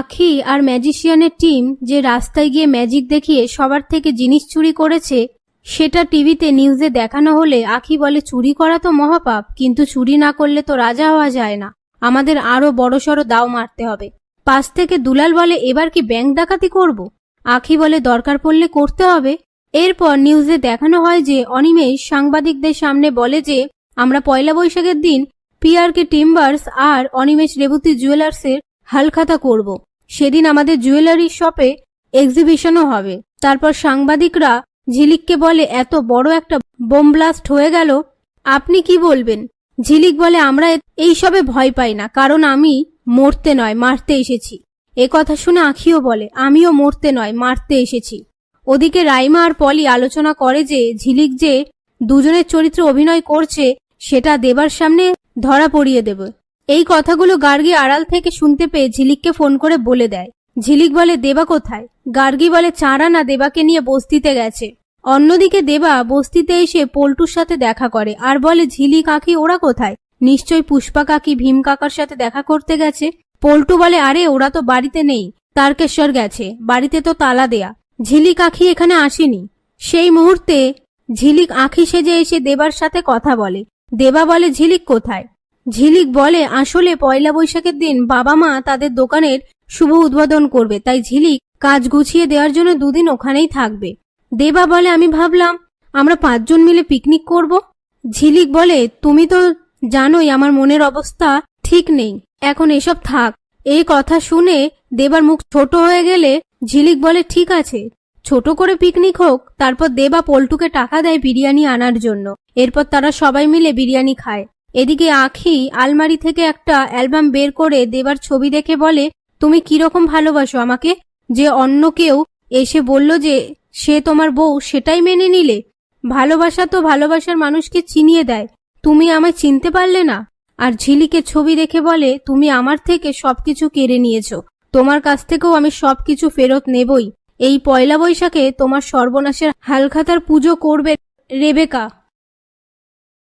আখি আর ম্যাজিশিয়ানের টিম যে রাস্তায় গিয়ে ম্যাজিক দেখিয়ে সবার থেকে জিনিস চুরি করেছে, সেটা টিভিতে নিউজে দেখানো হলে আখি বলে, চুরি করা তো মহাপাপ, কিন্তু চুরি না করলে তো রাজা হওয়া যায় না। আমাদের আরও বড়সড় দাও মারতে হবে। পাশ থেকে দুলাল বলে, এবার কি ব্যাংক ডাকাতি করব? আখি বলে, দরকার পড়লে করতে হবে। এরপর নিউজে দেখানো হয় যে অনিমেষ সাংবাদিকদের সামনে বলে যে, আমরা পয়লা বৈশাখের দিন পিআরকে টিম্বার্স আর অনিমেষ রেবতী জুয়েলার্সের হালখাতা করব। সেদিন আমাদের জুয়েলারি শপে এক্সিবিশনও হবে। তারপর সাংবাদিকরা ঝিলিককে বলে, এত বড় একটা বোম ব্লাস্ট হয়ে গেল। আপনি কি বলবেন? ঝিলিক বলে, আমরা এই সবে ভয় পাই না, কারণ আমি মরতে নয়, মারতে এসেছি। এ কথা শুনে আখিও বলে, আমিও মরতে নয়, মারতে এসেছি। ওদিকে রাইমা আর পলি আলোচনা করে যে, ঝিলিক যে দুজনের চরিত্রে অভিনয় করছে, সেটা দেবার সামনে ধরা পড়িয়ে দেবে। এই কথাগুলো গার্গী আড়াল থেকে শুনতে পেয়ে ঝিলিককে ফোন করে বলে দেয়। ঝিলিক বলে, দেবা কোথায়? গার্গী বলে, চাঁড়া না দেবাকে নিয়ে বস্তিতে গেছে। অন্যদিকে দেবা বস্তিতে এসে পল্টুর সাথে দেখা করে আর বলে, ঝিলিক আঁকি ওরা কোথায়? নিশ্চয় পুষ্পা কাকি, ভীম কাকার সাথে দেখা করতে গেছে। পল্টু বলে, আরে, ওরা তো বাড়িতে নেই। তারকেশ্বর গেছে। বাড়িতে তো তালা দেয়া। ঝিলিক আঁখি এখানে আসেনি। সেই মুহূর্তে ঝিলিক আঁখি সেজে এসে দেবার সাথে কথা বলে। দেবা বলে, ঝিলিক কোথায়? ঝিলিক বলে, আসলে পয়লা বৈশাখের দিন বাবা মা তাদের দোকানের শুভ উদ্বোধন করবে, তাই ঝিলিক কাজ গুছিয়ে দেওয়ার জন্য দুদিন ওখানেই থাকবে। দেবা বলে, আমি ভাবলাম আমরা পাঁচজন মিলে পিকনিক করব। ঝিলিক বলে, তুমি তো জানোই আমার মনের অবস্থা ঠিক নেই, এখন এসব থাক। এই কথা শুনে দেবার মুখ ছোট হয়ে গেলে ঝিলিক বলে, ঠিক আছে, ছোট করে পিকনিক হোক, তারপর দেবা পল্টুকে টাকা দেয় বিরিয়ানি আনার জন্য। এরপর তারা সবাই মিলে বিরিয়ানি খায়। এদিকে আখি আলমারি থেকে একটা অ্যালবাম বের করে দেবার ছবি দেখে বলে, তুমি কীরকম ভালোবাসো আমাকে? যে অন্য কেউ এসে বলল যে, সে তোমার বউ, সেটাই মেনে নিলে। ভালোবাসা তো ভালোবাসার মানুষকে চিনিয়ে দেয়। তুমি আমায় চিনতে পারলে না? আর ঝিলিকে ছবি দেখে বলে, তুমি আমার থেকে সবকিছু কেড়ে নিয়েছো। তোমার কাছ থেকেও আমি সবকিছু ফেরত নেবই। এই পয়লা বৈশাখে তোমার সর্বনাশের হালখাতার পুজো করবে রেবেকা।